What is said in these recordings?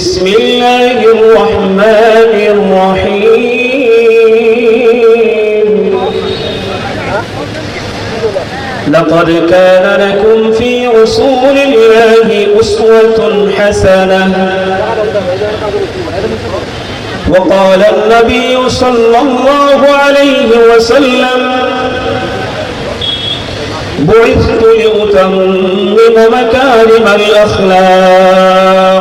بسم الله الرحمن الرحيم. لقد كان لكم في رسول الله أسوة حسنة. وقال النبي صلى الله عليه وسلم بعثت لأتمم مكارم الأخلاق.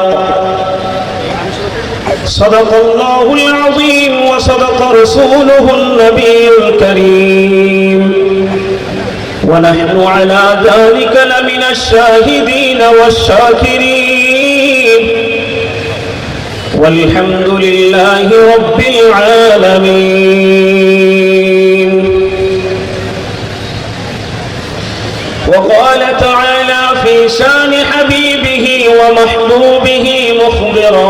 صدق الله العظيم وصدق رسوله النبي الكريم. ونحن على ذلك لمن الشاهدين والشاكرين. والحمد لله رب العالمين. وقال تعالى في شان حبيبه ومحبوبه مخبرا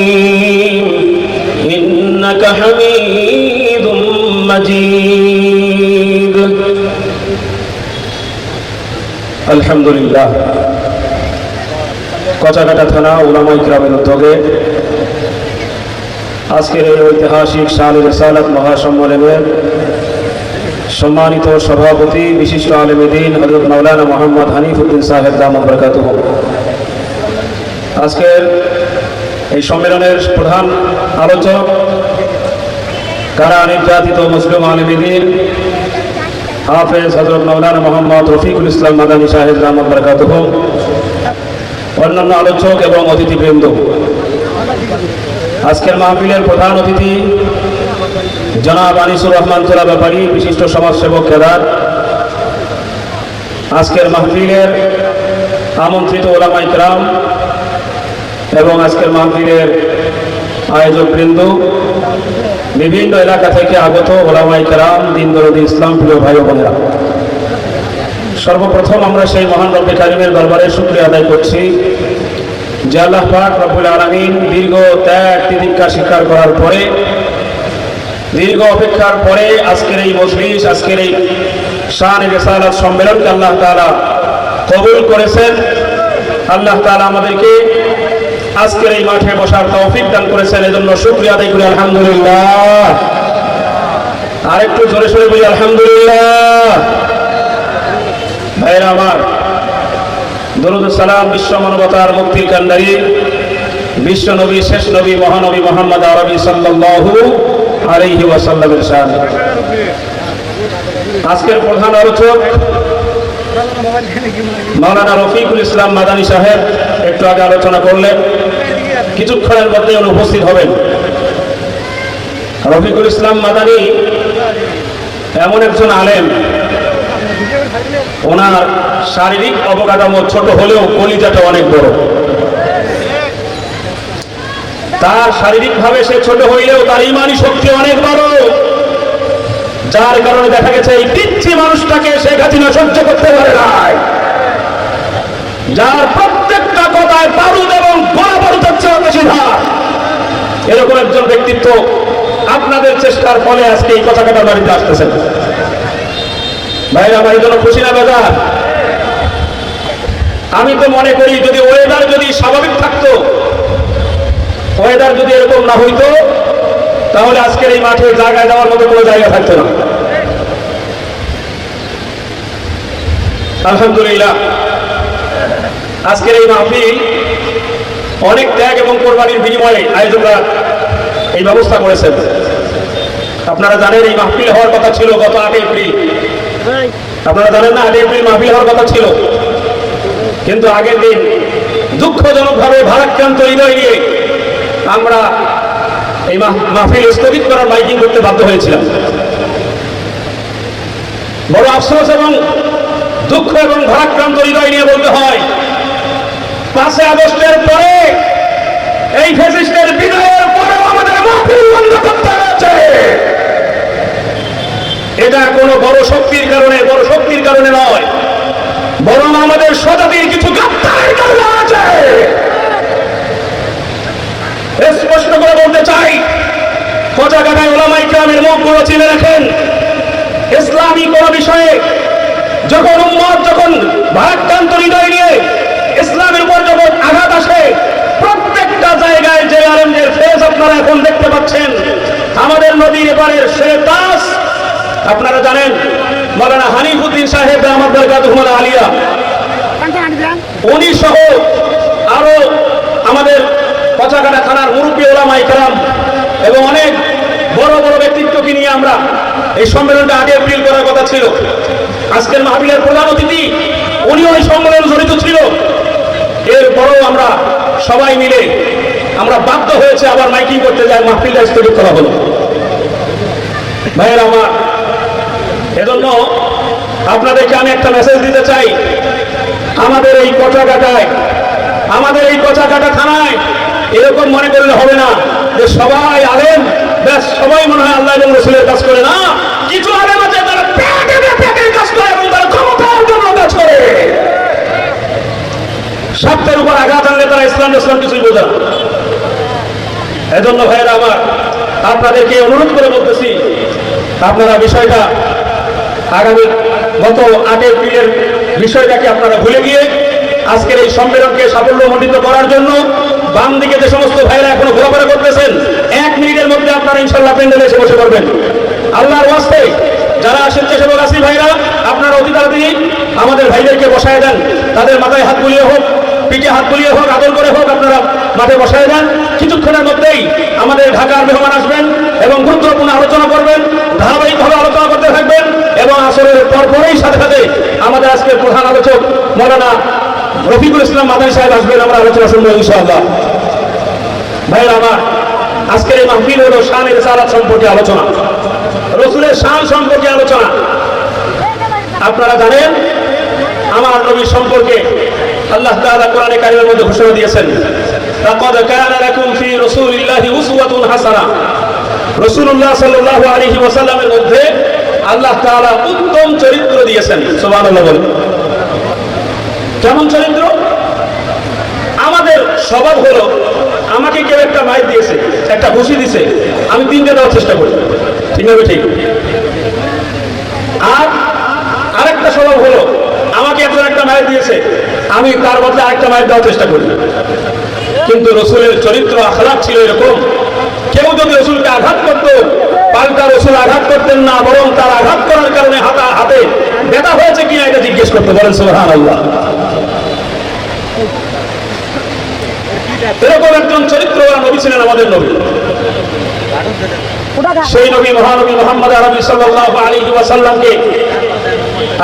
আলহামদুলিল্লাহ। কচাকাটা থানা উলামা ইকরামের উদ্যোগে আজকের এই ঐতিহাসিক শাহ রেসালাত মহাসম্মেলনের সম্মানিত সভাপতি, বিশিষ্ট আলমদিন হজরত মৌলানা মোহাম্মদ হানিফুদ্দিন সাহেব দাম বরকাত আজকের এই সম্মেলনের প্রধান আলোচক, কারা নির্যাতিত মুসলিম আলমদিন হাফেজ হজরত মৌলানা মোহাম্মদ রফিকুল ইসলাম মাদানী সাহেব দাম বরকাত অন্যান্য আলোচক এবং অতিথিবৃন্দ। আজকের মাহফিলের প্রধান অতিথি জনাব আনিসুর রহমান তোলা ব্যাপারী, বিশিষ্ট সমাজসেবক কেদার। আজকের মাহফিলের আমন্ত্রিত ওলামা ইকরাম এবং আজকের মাহফিলের আয়োজক বৃন্দ বিভিন্ন এলাকা থেকে আগত ওলামা ইকরাম দিন দরদি ইসলাম, প্রিয় ভাই বোনেরা। সর্বপ্রথম আমরা সেই মহান রব্বে কারিমের দরবারে শুক্রিয়া আদায় করছি। যে আল্লাহ পাক রব্বুল আলমিন দীর্ঘ ত্যাগ তিদিক্ষা স্বীকার করার পরে, দীর্ঘ অপেক্ষার পরে আজকের এই মজলিস, আজকের এই শান রেসালাত সম্মেলনকে আল্লাহ তালা কবুল করেছেন। আল্লাহ তালা আমাদেরকে আজকের এই মাঠে বসার তৌফিক দান করেছেন, এজন্য শুক্রিয়া আদায় করি, আলহামদুলিল্লাহ। আরেকটু জোরে সরে বলি, আলহামদুলিল্লাহ। ভাইরা আমার, দরুদ সালাম বিশ্ব মানবতার মুক্তির কান্ডারি বিশ্ব নবী, শেষ নবী, মহানবী মোহাম্মদ আরবি সাল্লাল্লাহু আলাইহি ওয়াসাল্লামের শান আজকের প্রধান আলোচক মাওলানা রফিকুল ইসলাম মাদানী সাহেব, একটু আগে আলোচনা করলেন। কিছুক্ষণের মধ্যে উনি উপস্থিত হবেন। রফিকুল ইসলাম মাদানী এমন একজন আলেম। ওনার শারীরিক অবকাঠামো ছোট হলেও কলিজাটা অনেক বড়। তার শারীরিকভাবে সে ছোট হইলেও তার ইমানি শক্তি অনেক বড়। যার কারণে দেখা গেছে এই পিচ্ছি মানুষটাকে শেখ হাসিনা সহ্য করতে পারে নাই। যার প্রত্যেকটা কথায় বারুদ এরকম একজন ব্যক্তিত্ব আপনাদের চেষ্টার ফলে আজকে এই কথা কাটা বাড়িতে আসতেছেন। ভাইরা ভাই জন্য খুশি না বেজার? আমি তো মনে করি যদি ওয়েদার যদি স্বাভাবিক থাকতো ওয়েদার যদি এরকম না হইতো, তাহলে আজকের এই মাঠে জায়গায় যাওয়ার মতো কোনো জায়গা থাকতো না। আলহামদুলিল্লাহ, আজকের এই মাহফিল অনেক ত্যাগ এবং কোরবানির বিনিময়ে আয়োজকরা এই ব্যবস্থা করেছেন। আপনারা জানেন এই মাহফিল হওয়ার কথা ছিল গত আট এপ্রিল। আপনারা জানেন না আট এপ্রিল মাহফিল হওয়ার কথা ছিল? কিন্তু আগের দিন দুঃখজনকভাবে ভারাক্রান্ত হৃদয় নিয়ে আমরা এই মাহ- মাহফিল স্থগিত করার মাইকিং করতে বাধ্য হয়েছিলাম। বড় আফসোস এবং দুঃখ এবং ভারাক্রান্ত হৃদয় নিয়ে বলতে হয় পাঁচই আগস্টের পরে এই ফেসিস্টের বিদায়ের পরে আমাদের মাহফিল বন্ধ করতে হয়েছে এটা কোনো বড় শক্তির কারণে, বড় শক্তির কারণে নয়। বরং আমাদের স্বজাতির কিছু গাদ্দারের কারণে আছে। স্পষ্ট করে বলতে চাই, কচাকাটায় ওলামাই গ্রামের মুখগুলো চিনে রাখেন। ইসলামী কোন বিষয়ে যখন উম্মত, যখন ভারাক্রান্ত হৃদয় নিয়ে ইসলামের উপর যখন আঘাত আসে প্রত্যেকটা জায়গায় যে আলমদের ফেস আপনারা এখন দেখতে পাচ্ছেন আমাদের নদীর এপারের সে দাস। আপনারা জানেন, মৌলানা হানিফুদ্দিন সাহেব আমাদের গাদুমল আলিয়া। উনি সহ আরও আমাদের পচাকাটা থানার মুরব্বী ওলামাই কালাম এবং অনেক বড় বড় ব্যক্তিত্বকে নিয়ে আমরা এই সম্মেলনটা আগে এপ্রিল করার কথা ছিল। আজকের মাহবিলের প্রধান অতিথি, উনি ওই সম্মেলন জড়িত ছিল। এর এরপরও আমরা সবাই মিলে আমরা বাধ্য হয়েছে আবার মাইকিং করতে যাই, মাহফিলটা স্থগিত করা হলো। ভাইয়ের আমার, এজন্য আপনাদেরকে আমি একটা মেসেজ দিতে চাই। আমাদের এই কচাকাটায় আমাদের এই কচাকাটা থানায় এরকম মনে করলে হবে না যে সবাই আলেম, ব্যাস সবাই মনে হয় আল্লাহ এবং রসুলের কাজ করে না। কিছু আলেম আছে তারা তারা ক্ষমতার জন্য কাজ উপর আঘাত আনলে তারা ইসলাম ইসলাম কিছুই বোঝে এজন্য ভাইয়েরা আমার, আপনাদেরকে অনুরোধ করে বলতেছি আপনারা বিষয়টা আগামী গত আট এপ্রিলের বিষয়টাকে আপনারা ভুলে গিয়ে আজকের এই সম্মেলনকে সাফল্যমণ্ডিত করার জন্য বাম দিকে যে সমস্ত ভাইরা এখনও ঘোরাফেরা করতেছেন, এক মিনিটের মধ্যে আপনারা ইনশাল্লাহ প্যান্ডেলে এসে বসে পড়বেন। আল্লাহর ওয়াস্তে যারা স্বেচ্ছাসেবক আসি ভাইরা, আপনারা অতি তাড়াতাড়ি আমাদের ভাইদেরকে বসায় দেন, তাদের মাথায় হাত বুলিয়ে হোক। পিঠে হাত বুলিয়ে হোক, আদর করে হোক আপনারা মাঠে বসায় যান কিছুক্ষণের মধ্যেই আমাদের ঢাকার মেহমান আসবেন এবং গুরুত্বপূর্ণ আলোচনা করবেন, ধারাবাহিকভাবে আলোচনা করতে থাকবেন এবং আসরের পরপরেই সাথে সাথে আমাদের আজকের প্রধান আলোচক মৌলানা রফিকুল ইসলাম মাদানী সাহেব আসবেন। আমরা আলোচনা শুনব ইনশাআল্লাহ। ভাইয়ের, আমার আজকের এই মাহফিল হলো শানের সালাত সম্পর্কে আলোচনা। রসুলের শান সম্পর্কে আলোচনা। আপনারা জানেন, আমার নবী সম্পর্কে আল্লাহ তাআলা কোরআনে কারিমের মধ্যে ঘোষণা দিয়েছেন, লাকাদ কানা লাকুম ফি রাসূলিল্লাহি উসওয়াতুন হাসানাহ রাসূলুল্লাহ সাল্লাল্লাহু আলাইহি ওয়াসাল্লামের মধ্যে আল্লাহ তাআলা উত্তম চরিত্র দিয়েছেন। সুবহানাল্লাহ বলেন। কেমন চরিত্র? আমাদের স্বভাব হলো, আমাকে কেউ একটা মাইক দিয়েছে, একটা ঘুষি দিছে, আমি তিনটে দেওয়ার চেষ্টা করি। ঠিক হবে ঠিক? আর আরেকটা স্বভাব হলো একটা মায়ের দিয়েছে, আমি তার বদলে আরেকটা মায়ের দেওয়ার চেষ্টা করি। কিন্তু রসুলের চরিত্র আখলাপ ছিল এরকম। কেউ যদি রসুলকে আঘাত করত, পাল্টা রসুল আঘাত করতেন না, বরং তার আঘাত করার কারণে হাতা হাতে ব্যথা হয়েছে কিনা এটা জিজ্ঞেস করতে বলেন সোহান আল্লাহ এরকম একজন চরিত্রবান নবী ছিলেন আমাদের নবী। সেই নবী, মহানবী মোহাম্মদ আরবি সাল্লাল্লাহু আলাইহি ওয়াসাল্লামকে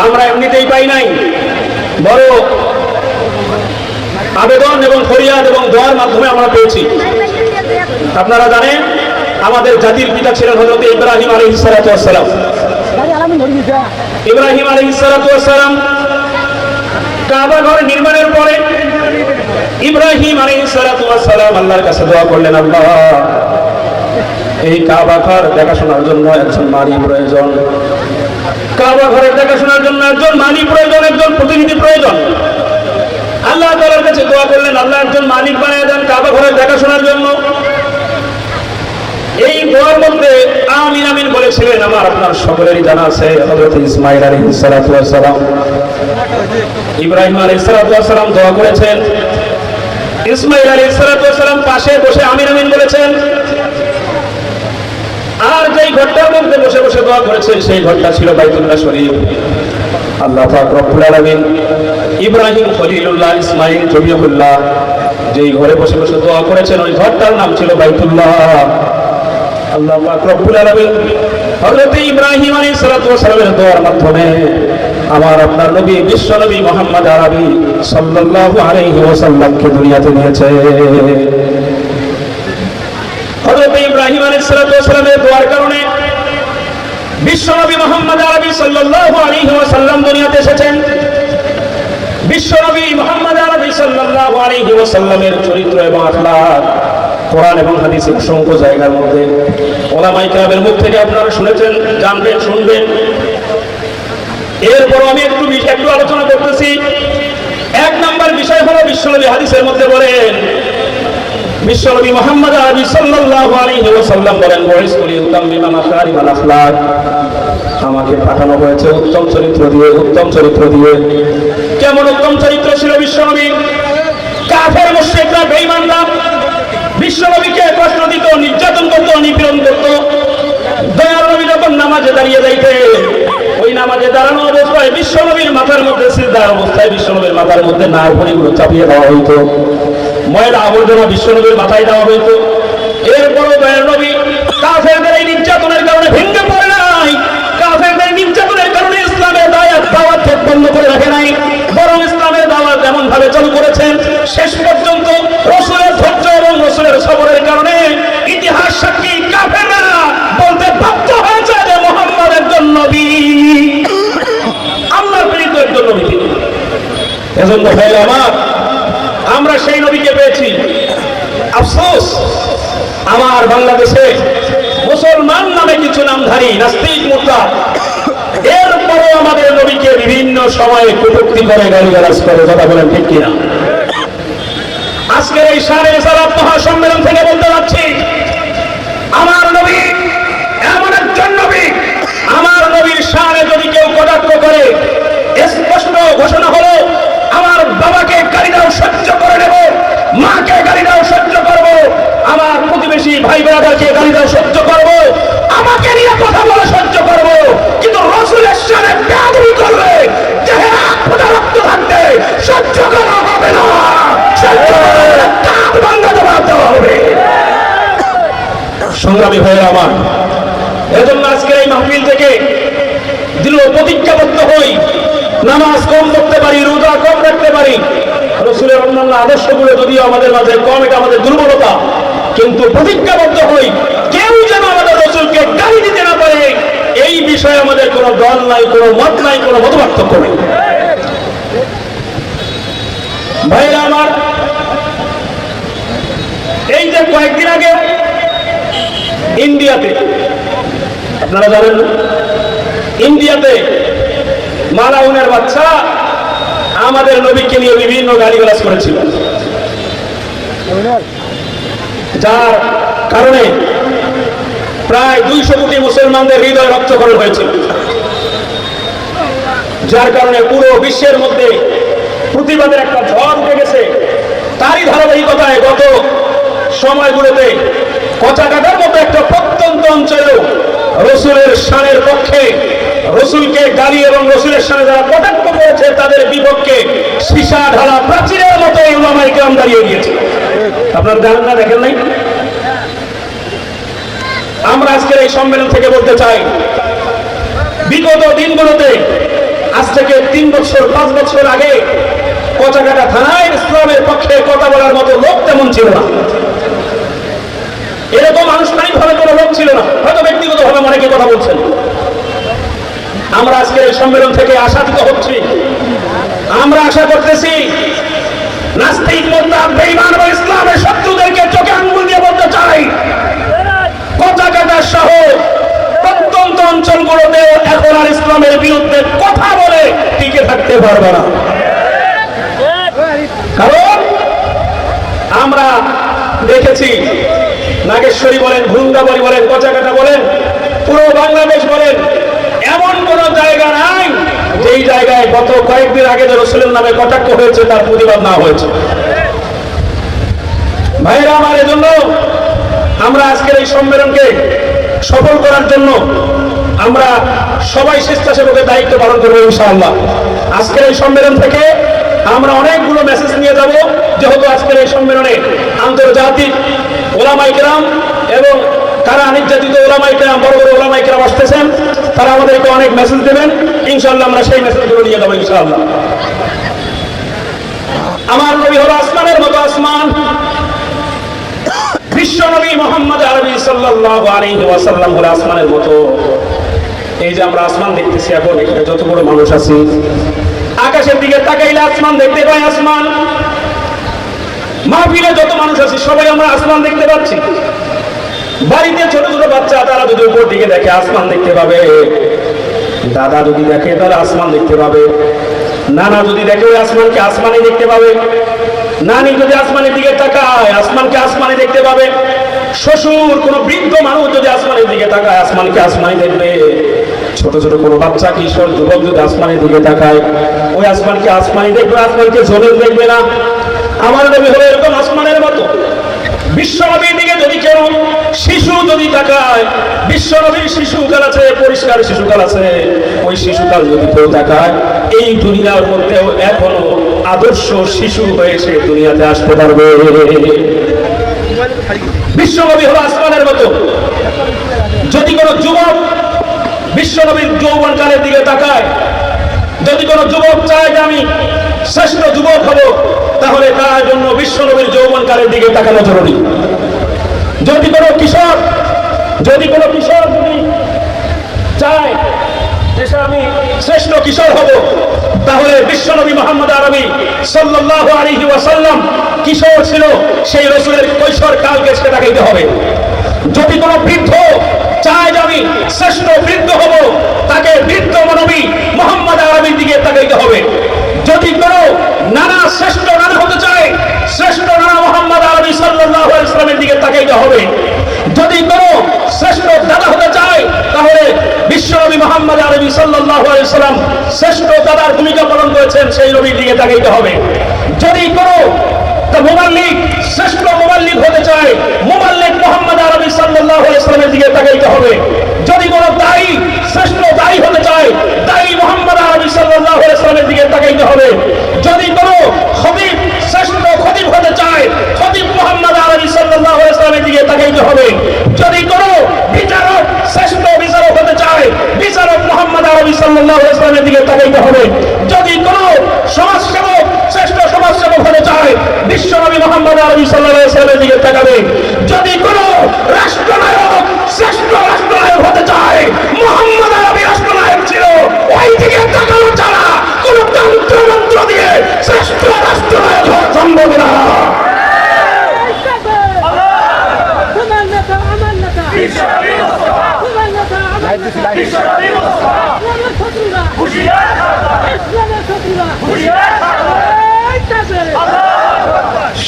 আমরা এমনিতেই পাই নাই। বড় আবেদন এবং ফরিয়াদ এবং দোয়ার মাধ্যমে আমরা পেয়েছি। আপনারা জানেন, আমাদের জাতির পিতা ছিলেন হযরত ইব্রাহিম ওয়াস সালাম। ইব্রাহিম ওয়াস সালাম কাবা ঘর নির্মাণের পরে ইব্রাহিম ওয়াস সালাম আল্লাহর কাছে দোয়া করলেন, আল্লাহ, এই কাবা ঘর দেখাশোনার জন্য একজন নারী প্রয়োজন। কাবা ঘরের দেখাশোনার জন্য একজন মালিক প্রয়োজন, একজন প্রতিনিধি প্রয়োজন। আল্লাহ তালার কাছে দোয়া করলেন, আল্লাহ একজন মালিক বানিয়ে দেন কাবা ঘরের দেখাশোনার জন্য। এই দোয়ার মধ্যে আমিন আমিন বলেছিলেন আমার আপনার সকলেরই জানা আছে, হযরত ইসমাইল আলাইহিস সালাতু সালাম। ইব্রাহিম আলাইহিস সালাতু সালাম দোয়া করেছেন। ইসমাইল আলাইহিস সালাতু সালাম পাশে বসে আমিন আমিন বলেছেন। আর যেই ঘরটার মধ্যে বসে বসে দোয়া করেছেন, সেই ঘরটা ছিল বাইতুল্লাহ শরীফ। আল্লাহ পাক রব্বুল আলামিন ইব্রাহিম খলিলুল্লাহ ইসমাইল জবিউল্লাহ যেই ঘরে বসে বসে দোয়া করেছেন, ওই ঘরটার নাম ছিল বাইতুল্লাহ। আল্লাহ পাক রব্বুল আলামিন হযরত ইব্রাহিম আলাইহিস সালাতু ওয়াস সালামের দোয়ার মাধ্যমে আমার আপনার নবী, বিশ্ব নবী মোহাম্মদ আরবি সাল্লাল্লাহু আলাইহি ওয়াসাল্লামকে দুনিয়াতে নিয়েছে হযরত ইব্রাহিম আলাইহিস সালাতু ওয়াস সালামের দোয়ার কারণে বিশ্ব নবী মোহাম্মদ আরবি সাল্লাল্লাহু আলাইহি ওয়াসাল্লাম দুনিয়াতে এসেছেন। বিশ্বনবী মোহাম্মদ আরবি সাল্লাল্লাহু আলাইহি চরিত্র এবং আখলাক, কোরআন এবং হাদিসের অসংখ্য জায়গার মধ্যে ওলামাই কিরামের মুখ থেকে আপনারা শুনেছেন, জানবেন, শুনবেন। এরপর আমি একটু একটু আলোচনা করতেছি। এক নাম্বার বিষয় হলো বিশ্বনবী হাদিসের মধ্যে বলেন, বিশ্বনবী মোহাম্মদ আরবি সাল্লাল্লাহু আলাইহি ওয়াসাল্লাম বলেন বয়স করি উত্তম উতাম্মিমা মাকারিমাল আখলাক আমাকে পাঠানো হয়েছে উত্তম চরিত্র দিয়ে, উত্তম চরিত্র দিয়ে। কেমন উত্তম চরিত্র ছিল বিশ্বনবী? কাফের, মুশরিকরা, বেঈমানরা। বিশ্বনবীকে কষ্ট দিত, নির্যাতন করত, নিপীড়ন করত। দয়াল নবী যখন নামাজে দাঁড়িয়ে যাইতে, ওই নামাজে দাঁড়ানো অবস্থায় বিশ্বনবীর মাথার মধ্যে সিদ্ধার অবস্থায় বিশ্বনবীর মাথার মধ্যে নার ভরিগুলো চাপিয়ে দেওয়া হইতো। ময়লা আবর্জনা বিশ্বনবীর মাথায় দেওয়া হইতো। এরপরও দয়াল নবী কাফেরদের এজন্য ভাই আমার, আমরা সেই নবীকে পেয়েছি। আফসোস, আমার বাংলাদেশে মুসলমান নামে কিছু নামধারী, নাস্তিক মুদ্রা এরপরও আমাদের নবীকে বিভিন্ন সময়ে কটুক্তি করে গাড়ি গালাজ করে, কথা বলেন ঠিক কিনা? আজকের এই সাড়ে সালাত মহাসম্মেলন থেকে বলতে পারছি আমার নবী এমন একজন নবী, আমার নবীর সারে যদি কেউ কটাক্ষ করে, স্পষ্ট ঘোষণা হলো বাবাকে গাড়ি দাও, সহ্য করে নেব। মাকে গাড়ি দাও, সহ্য করব। আমার প্রতিবেশী ভাই বোনাদেরকে গাড়ি দাও, সহ্য করব। আমাকে নিয়ে কথা বলে, সহ্য করব। কিন্তু রসুলের করবে। থাকতে সহ্য করা হবে না। সংগ্রামী ভাইয়ের আমার, এজন্য আজকের এই মাহফিল থেকে দৃঢ় প্রতিজ্ঞাবদ্ধ হই। নামাজ কম করতে পারি, রোজা কম রাখতে পারি। রসুলের অন্যান্য আদর্শগুলো যদিও আমাদের মাঝে কম, এটা আমাদের দুর্বলতা। কিন্তু প্রতিজ্ঞাবদ্ধ হই, কেউ যেন আমাদের রসুলকে গালি দিতে না পারে, এই বিষয়ে আমাদের কোনো দল নাই, কোনো মত নাই, কোনো মতপার্থক্য নেই। ভাইরা আমার, এই যে কয়েকদিন আগে ইন্ডিয়াতে, আপনারা জানেন ইন্ডিয়াতে মালাউনের বাচ্চা আমাদের নবীকে নিয়ে বিভিন্ন গালিগালাজ করেছিল। যার কারণে প্রায় দুইশো কোটি মুসলমানদের হৃদয় রক্তকরণ হয়েছিল যার কারণে পুরো বিশ্বের মধ্যে প্রতিবাদের একটা ঝড় উঠে গেছে। তারই ধারাবাহিকতায় গত সময়গুলোতে কচাকাটার মতো একটা প্রত্যন্ত অঞ্চলেও রসুলের শানের পক্ষে, রসুলকে গালি এবং রসুলের সামনে যারা কটাক্ষ করেছে, তাদের বিপক্ষে সীসা ঢালা প্রাচীরের মতো এই উলামাই কেরাম দাঁড়িয়ে গিয়েছে। আপনার না দেখেন নাই? আমরা আজকের এই সম্মেলন থেকে বলতে চাই, বিগত দিনগুলোতে, আজ থেকে তিন বছর, পাঁচ বছর আগে কচাকাটা থানায় ইসলামের পক্ষে কথা বলার মতো লোক তেমন ছিল না। এরকম আনুষ্ঠানিকভাবে কোনো লোক ছিল না। হয়তো ব্যক্তিগতভাবে অনেকে কথা বলছেন। আমরা আজকে এই সম্মেলন থেকে আশাদিত হচ্ছি। আমরা আশা করতেছি, নাস্তিক মোদ্দার বেঈমান ও ইসলামের শত্রুদেরকে চোখে আঙ্গুল দিয়ে বলতে চাই। কচাকাটা সহ প্রত্যন্ত অঞ্চলগুলোতে এখন আর ইসলামের বিরুদ্ধে কথা বলে টিকে থাকতে পারবে না। কারণ আমরা দেখেছি নাগেশ্বরী বলেন ভুঙ্গাবাড়ি বলেন কচাকাটা বলেন, পুরো বাংলাদেশ বলেন, এমন কোন জায়গা নাই যেই জায়গায় গত কয়েকদিন আগে যে রসুলের নামে কটাক্ষ হয়েছে, তার প্রতিবাদ না হয়েছে। ভাইরা আমার, এজন্য আমরা আজকের এই সম্মেলনকে সফল করার জন্য আমরা সবাই স্বেচ্ছাসেবকের দায়িত্ব পালন করব ইনশাআল্লাহ। আজকের এই সম্মেলন থেকে আমরা অনেকগুলো মেসেজ নিয়ে যাব, যেহেতু আজকের এই সম্মেলনে আন্তর্জাতিক ওলামাই গ্রাম এবং তারা নির্যাতিত ওলামাইকরাম বড় বড় ওলামাইকরাম আসতেছেন, তারা আমাদেরকে অনেক মেসেজ দেবেন। ইনশাআল্লাহ আমরা সেই মেসেজগুলো নিয়ে যাব ইনশাআল্লাহ। আমার নবী হলো আসমানের মতো আসমান। বিশ্ব নবী মোহাম্মদ আরবি সাল্লাল্লাহু আলাইহি ওয়াসাল্লাম হলো আসমানের মতো। এই যে আমরা আসমান দেখতেছি এখন, এখানে যত বড় মানুষ আছি। আকাশের দিকে তাকাইলে আসমান দেখতে পাই আসমান। মাহফিলে যত মানুষ আছে, সবাই আমরা আসমান দেখতে পাচ্ছি। বাড়িতে ছোট ছোট বাচ্চা, তারা যদি উপর দিকে দেখে আসমান দেখতে পাবে। দাদা যদি দেখে, তাহলে আসমান দেখতে পাবে। নানা যদি দেখে ওই আসমানকে আসমানে দেখতে পাবে। নানি যদি আসমানের দিকে তাকায়, আসমানকে আসমানে দেখতে পাবে। শ্বশুর, কোনো বৃদ্ধ মানুষ যদি আসমানের দিকে তাকায়, আসমানকে আসমানে দেখবে। ছোট ছোট কোনো বাচ্চা, কিশোর, যুবক যদি আসমানের দিকে তাকায়, ওই আসমানকে আসমানে দেখবে, আসমানকে জমিন দেখবে না। আমার নবী হলো এরকম আসমানের মতো। বিশ্বনবীর দিকে যদি কেউ শিশু যদি তাকায়, বিশ্বনবীর শিশুকাল আছে, পরিষ্কার শিশুকাল আছে। ওই শিশুকাল যদি কেউ তাকায়, এই দুনিয়ার মধ্যেও এখনও আদর্শ শিশু হয়ে সে দুনিয়াতে আসতে পারবে। বিশ্বনবী হলো আসমানের মতো। যদি কোনো যুবক বিশ্বনবীর যৌবন যৌবনকালের দিকে তাকায়, যদি কোনো যুবক চায় যে আমি শ্রেষ্ঠ যুবক হব, তাহলে তার জন্য বিশ্বনবীর যৌবনকালের দিকে তাকানো জরুরি। যদি কোনো কিশোর যদি কোনো কিশোর যদি চায় যে আমি শ্রেষ্ঠ কিশোর হব, তাহলে বিশ্বনবী মোহাম্মদ আরবি সাল্লাল্লাহু আলাইহি ওয়াসাল্লাম কিশোর ছিল, সেই রসুলের কৈশোর কালকে সে তাকাইতে হবে। যদি কোনো বৃদ্ধ চায় যে আমি শ্রেষ্ঠ বৃদ্ধ হব, তাকে বৃদ্ধ মানবী মোহাম্মদ আরবির দিকে তাকাইতে হবে। যদি কোনো নানা শ্রেষ্ঠ নানা হতে চায়, শ্রেষ্ঠ নানা মোহাম্মদ সাল্লাল্লাহু আলাইহি ইসলামের দিকে তাকাইতে হবে। যদি কোনো শ্রেষ্ঠ দাদা হতে চায়, তাহলে বিশ্বনবী মোহাম্মদ আরবি সাল্লাল্লাহু আলাইহি সাল্লাম শ্রেষ্ঠ দাদার ভূমিকা পালন করেছেন, সেই নবীর দিকে তাকাইতে হবে। যদি কোনো মোবাল্লিক শ্রেষ্ঠ মোবাল্লিক হতে চায় মোবাল্লিক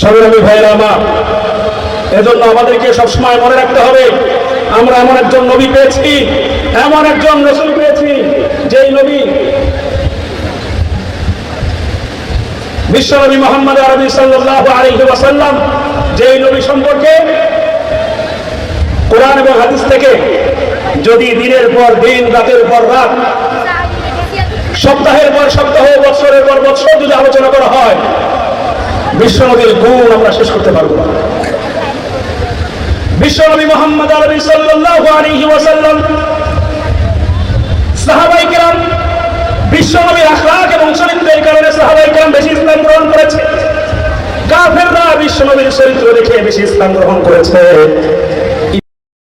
সংগ্রামী ভাইরা আমার। এজন্য আমাদেরকে সবসময় মনে রাখতে হবে, আমরা এমন একজন নবী পেয়েছি, এমন একজন রসুল পেয়েছি, যেই নবী বিশ্বনবী মোহাম্মদ আরবি সাল্লাল্লাহু আলাইহি ওয়াসাল্লাম, যেই নবী সম্পর্কে কোরআন এবং হাদিস থেকে যদি দিনের পর দিন, রাতের পর রাত, সপ্তাহের পর সপ্তাহ, বছরের পর বছর যদি আলোচনা করা হয় বিশ্বনবীর গুণ আমরা শেষ করতে পারব না। বিশ্বনবী মোহাম্মদ আরবি সাল্লাল্লাহু আলাইহি ওয়াসাল্লাম, সাহাবাই কেরাম, বিশ্বনবীর আখলাক এবং চরিত্রের কারণে সাহাবাই কেরাম বেশি ইসলাম গ্রহণ করেছে। কাফেররা বিশ্বনবীর চরিত্র দেখে বেশি ইসলাম গ্রহণ করেছে।